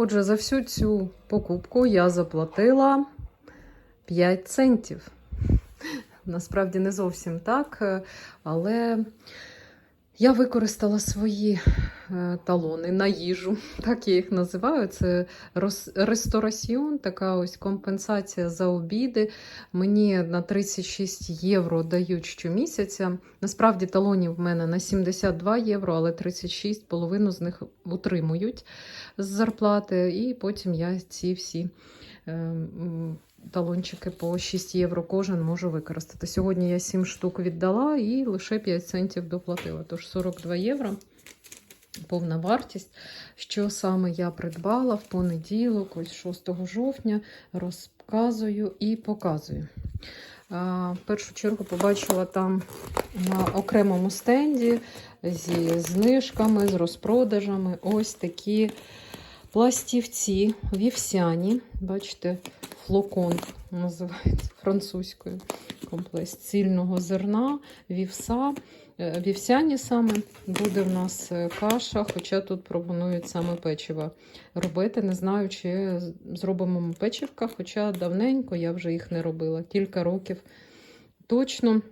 Отже, за всю цю покупку я заплатила 5 центів. Насправді не зовсім так, але я використала свої е, талони на їжу, так я їх називаю. Це рестораціон, така ось компенсація за обіди. Мені на 36 євро дають щомісяця. Насправді талонів в мене на 72 євро, але 36, половину з них утримують з зарплати, і потім я ці всі. Талончики по 6 євро кожен можу використати. Сьогодні я 7 штук віддала і лише 5 центів доплатила. Тож 42 євро повна вартість. Що саме я придбала в понеділок, ось 6 жовтня, розказую і показую. В першу чергу побачила там на окремому стенді зі знижками, з розпродажами ось такі пластівці вівсяні. Бачите, флокон називається французькою. Комплекс цільного зерна, вівса. Е, Вівсяні саме буде в нас е, каша, хоча тут пропонують саме печиво робити. Не знаю, чи зробимо ми печивка, хоча давненько я вже їх не робила, кілька років точно.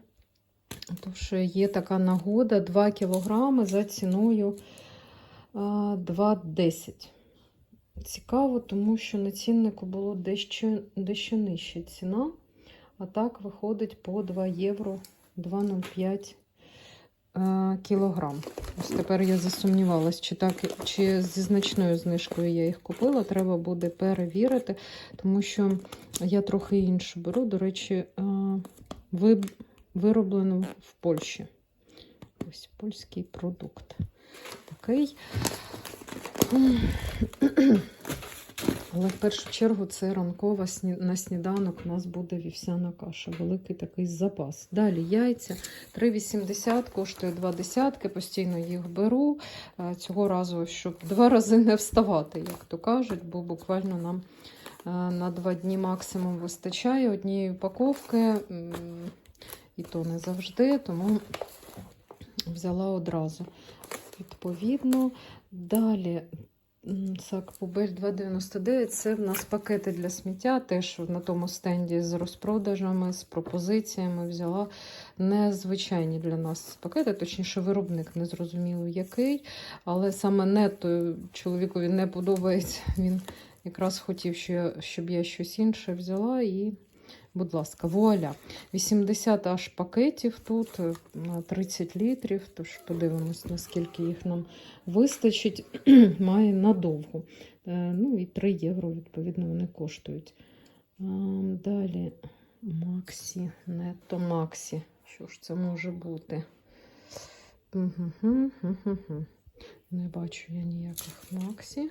Тож є така нагода 2 кілограми за ціною а, 2,10. Цікаво, тому що на ціннику було дещо, дещо нижча ціна. А так виходить по 2 євро 2,05 е, кілограм. Ось тепер я засумнівалась, чи так, чи зі значною знижкою я їх купила. Треба буде перевірити, тому що я трохи іншу беру. До речі, е, вироблено в Польщі. Ось польський продукт. Такий. Але в першу чергу це ранкова на сніданок у нас буде вівсяна каша. Великий такий запас. Далі яйця 3,80 коштує 2 десятки. Постійно їх беру. Е, Цього разу, щоб два рази не вставати, як то кажуть, бо буквально нам е, на два дні максимум вистачає однієї упаковки. І то не завжди, тому взяла одразу. Відповідно, далі М, Сакпубель 2,99 це в нас пакети для сміття. Теж на тому стенді з розпродажами, з пропозиціями взяла незвичайні для нас пакети, точніше, виробник не зрозуміло який. Але саме нетто чоловікові не подобається. Він якраз хотів, щоб я щось інше взяла. І, будь ласка, вуаля. 80 аж пакетів тут е, на 30 літрів. Тож подивимось, наскільки їх нам вистачить, має надовго. Е, Ну і 3 євро, відповідно, вони коштують. Далі Максі, нетто Максі. Що ж це може бути? Не бачу я ніяких Максі.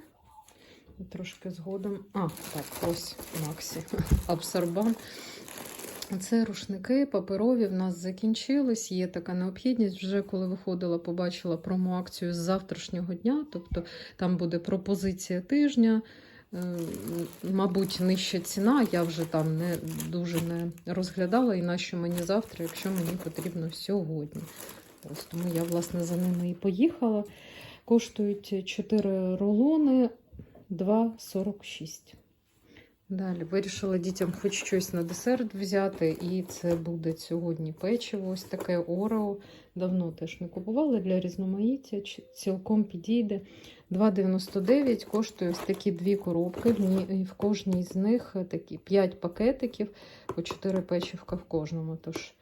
Трошки згодом. А, так, ось Максі. Абсорбан. Це рушники паперові в нас закінчились. Є така необхідність. Вже коли виходила, побачила промо-акцію з завтрашнього дня. Тобто там буде пропозиція тижня. Е, Мабуть, нижча ціна. Я вже там не дуже не розглядала. І нащо мені завтра, якщо мені потрібно сьогодні. Ось тому я, власне, за ними і поїхала. Коштують 4 рулони 2,46. Далі вирішила дітям хоч щось на десерт взяти, і це буде сьогодні печиво. Ось таке Орео. Давно теж не купували для різноманіття, цілком підійде. 2,99 коштує ось такі дві коробки. В, кожній з них такі 5 пакетиків, по 4 печивка в кожному. Тож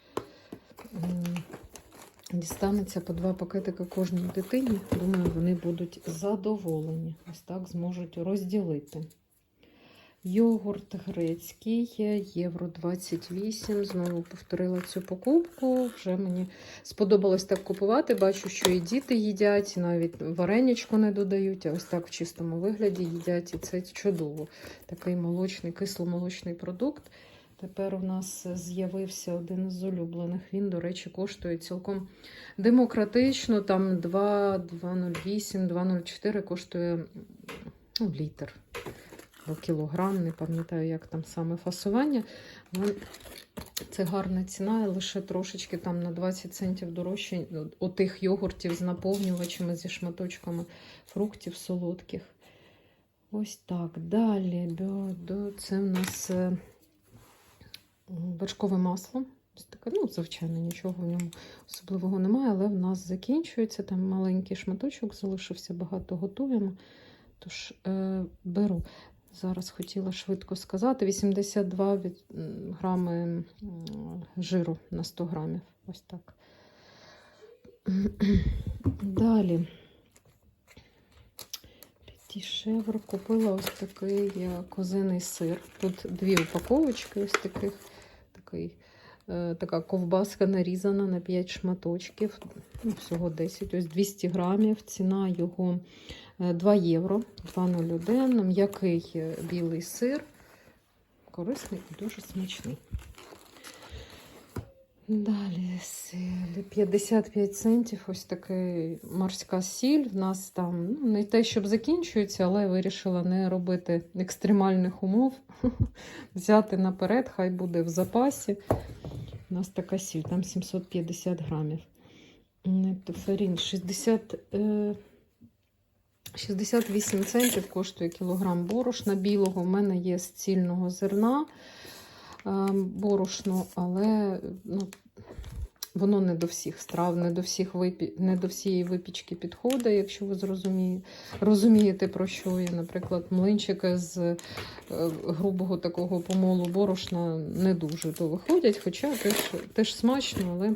дістанеться по 2 пакетика кожній дитині. Думаю, вони будуть задоволені. Ось так зможуть розділити. Йогурт грецький, євро 28. Знову повторила цю покупку. Вже мені сподобалось так купувати. Бачу, що і діти їдять, навіть вареничку не додають, а ось так в чистому вигляді їдять, і це чудово. Такий молочний, кисломолочний продукт. Тепер у нас з'явився один з улюблених. Він, до речі, коштує цілком демократично. Там 2, 2,08, 2,04 коштує ну, літр або кілограм, не пам'ятаю, як там саме фасування. Це гарна ціна, лише трошечки там на 20 центів дорожче отих йогуртів з наповнювачами, зі шматочками фруктів солодких. Ось так. Далі це в нас е, вершкове масло. Ось таке, ну, звичайно, нічого в ньому особливого немає, але в нас закінчується. Там маленький шматочок залишився, багато готуємо. Тож е, беру. Зараз хотіла швидко сказати: 82 від, грами жиру на 100 грамів. Ось так. Далі. П'ятішевр купила ось такий е, козиний сир. Тут дві упаковочки, ось таких. Такий, е, така ковбаска нарізана на 5 шматочків. Ну, всього 10, ось 200 грамів. Ціна його е, 2 євро, 2,01. М'який е, білий сир. Корисний і дуже смачний. Далі сіль 55 центів. Ось така морська сіль. В нас там ну, не те, щоб закінчується, але я вирішила не робити екстремальних умов. Взяти наперед, хай буде в запасі. У нас така сіль, там 750 грамів. Нектофарін 60, е, 68 центів коштує кілограм борошна білого. У мене є з цільного зерна е, борошно, але ну, воно не до всіх страв, не до, всіх випі... не до всієї випічки підходить, якщо ви зрозуміє... розумієте, про що я. Наприклад, млинчики з е, грубого такого помолу борошна не дуже то виходять, хоча теж, теж смачно, але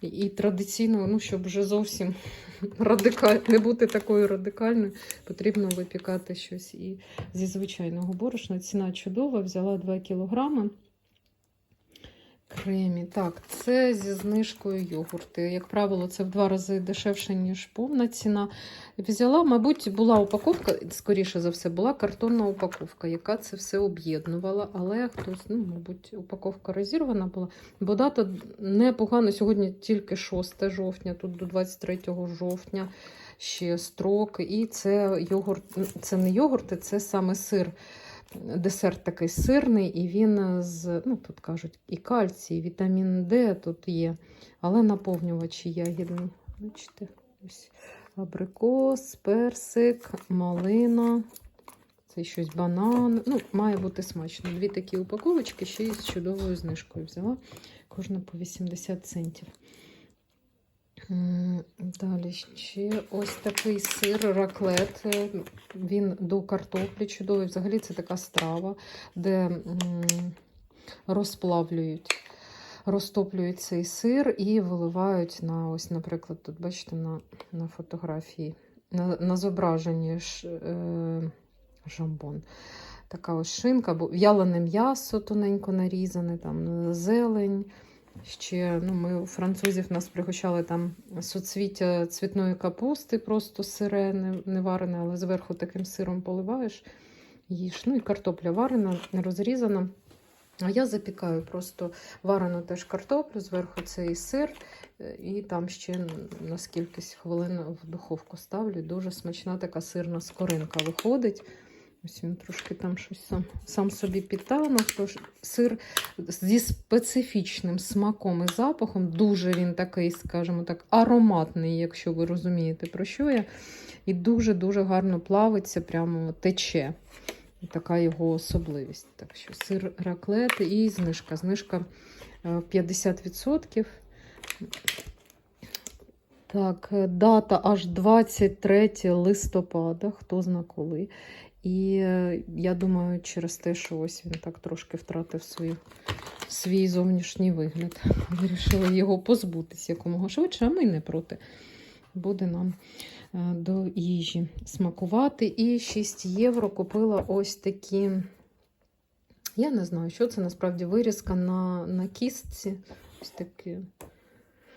і традиційно, ну, щоб вже зовсім радикаль... не бути такою радикальною, потрібно випікати щось і зі звичайного борошна. Ціна чудова, взяла 2 кілограми. Кремі. Так, це зі знижкою йогурти. Як правило, це в два рази дешевше, ніж повна ціна. Взяла, мабуть, була упаковка, скоріше за все, була картонна упаковка, яка це все об'єднувала. Але хтось, ну, мабуть, упаковка розірвана була. Бо дата непогано. Сьогодні тільки 6 жовтня, тут до 23 жовтня ще строк. І це йогурт, це не йогурти, це саме сир десерт такий сирний, і він з, ну тут кажуть, і кальцій, і вітамін Д тут є, але наповнювачі ягідні. Бачите, ось абрикос, персик, малина. Це щось банан. Ну, має бути смачно. Дві такі упаковочки ще й з чудовою знижкою взяла. Кожна по 80 центів. Далі ще ось такий сир раклет. Він до картоплі чудовий. Взагалі це така страва, де розплавлюють, розтоплюють цей сир і виливають на ось, наприклад, тут бачите, на, на фотографії, на, на зображенні ж, е, жамбон. Така ось шинка, бо в'ялене м'ясо тоненько нарізане, там зелень. Ще ну, ми у французів нас пригощали там соцвіття цвітної капусти, просто сире, не, не варене, але зверху таким сиром поливаєш, їж. Ну і картопля варена, розрізана. А я запікаю просто варену теж картоплю, зверху цей сир, і там ще на скількись хвилин в духовку ставлю. Дуже смачна така сирна скоринка виходить. Ось він трошки там щось сам, сам собі підтанув. Тож сир зі специфічним смаком і запахом. Дуже він такий, скажімо так, ароматний, якщо ви розумієте, про що я. І дуже-дуже гарно плавиться, прямо тече. Така його особливість. Так що сир раклет і знижка. Знижка е, 50%. Так, е, дата аж 23 листопада, хто зна коли. І е, я думаю, через те, що ось він так трошки втратив свою, свій зовнішній вигляд. Вирішили його позбутися якомога швидше, а ми не проти. Буде нам е, до їжі смакувати. І 6 євро купила ось такі. Я не знаю, що це насправді вирізка на, на кістці. Ось такі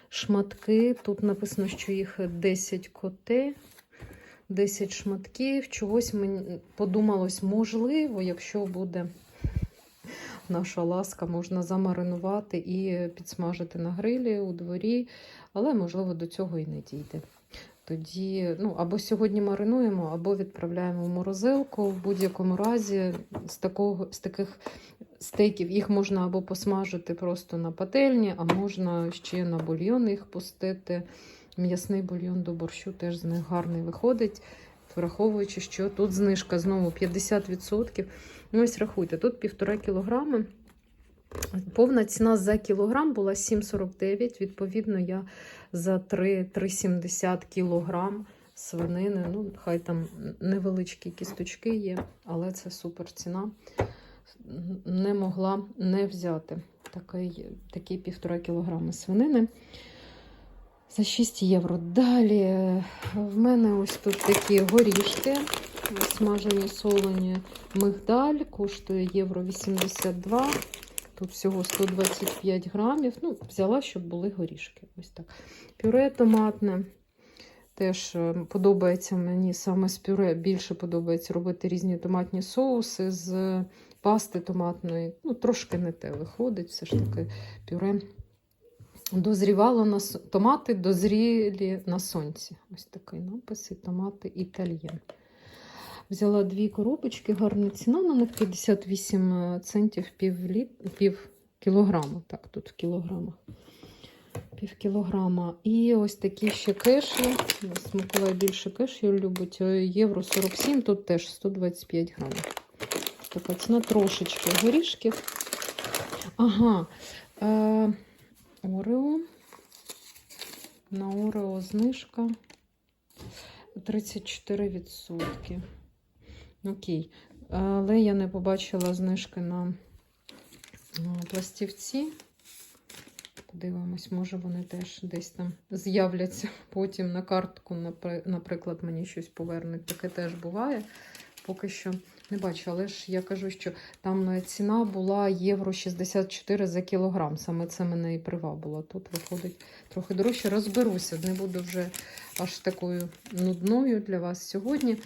шматки. Тут написано, що їх 10 коти. 10 шматків. Чогось мені подумалось, можливо, якщо буде наша ласка, можна замаринувати і підсмажити на грилі у дворі, але, можливо, до цього і не дійде. Тоді ну, або сьогодні маринуємо, або відправляємо в морозилку. В будь-якому разі з, такого, з таких стейків їх можна або посмажити просто на пательні, а можна ще на бульйон їх пустити. М'ясний бульйон до борщу теж з них гарний виходить. враховуючи, що тут знижка знову 50%. Ну, ось рахуйте, тут півтора кілограми. Повна ціна за кілограм була 7,49. Відповідно, я за 3,70 кілограм свинини. Ну, хай там невеличкі кісточки є, але це супер ціна. Не могла не взяти такий, такі півтора кілограми свинини. За 6 євро. Далі в мене ось тут такі горішки, смажені солені мигдаль, коштує євро 82. Тут всього 125 грамів. Ну, взяла, щоб були горішки. Ось так. Пюре томатне. Теж е, подобається мені саме з пюре. Більше подобається робити різні томатні соуси з пасти томатної. Ну, трошки не те виходить, все ж таки пюре. Дозрівало на томати дозрілі на сонці. Ось такий напис і томати італьєн. Взяла дві коробочки, гарна ціна на них 58 центів пів, літ... пів кілограма. Так, тут в кілограмах. Пів кілограма. І ось такі ще кеші. Ось Миколай більше кешів любить. Е, Євро 47, тут теж 125 грамів. Така ціна трошечки горішків. Ага. Е, Орео. На Орео знижка 34%. Окей. Але я не побачила знижки на а, пластівці. Подивимось, може вони теж десь там з'являться потім на картку, наприклад, мені щось повернуть. Таке теж буває. Поки що не бачу, але ж я кажу, що там е, ціна була євро 64 за кілограм. Саме це мене і привабило. Тут виходить трохи дорожче. Розберуся, не буду вже аж такою нудною для вас сьогодні.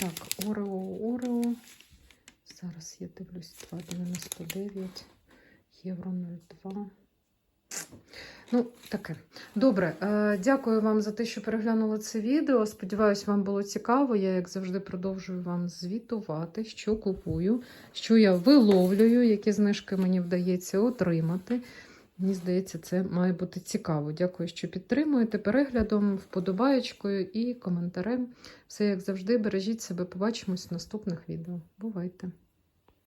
Так, Орео, Орео. Зараз я дивлюсь 2,99 євро 0,2. Ну, таке. Добре, е, дякую вам за те, що переглянули це відео. Сподіваюсь, вам було цікаво. Я, як завжди, продовжую вам звітувати, що купую, що я виловлюю, які знижки мені вдається отримати. Мені здається, це має бути цікаво. Дякую, що підтримуєте переглядом, вподобаєчкою і коментарем. Все як завжди, бережіть себе, побачимось в наступних відео. Бувайте!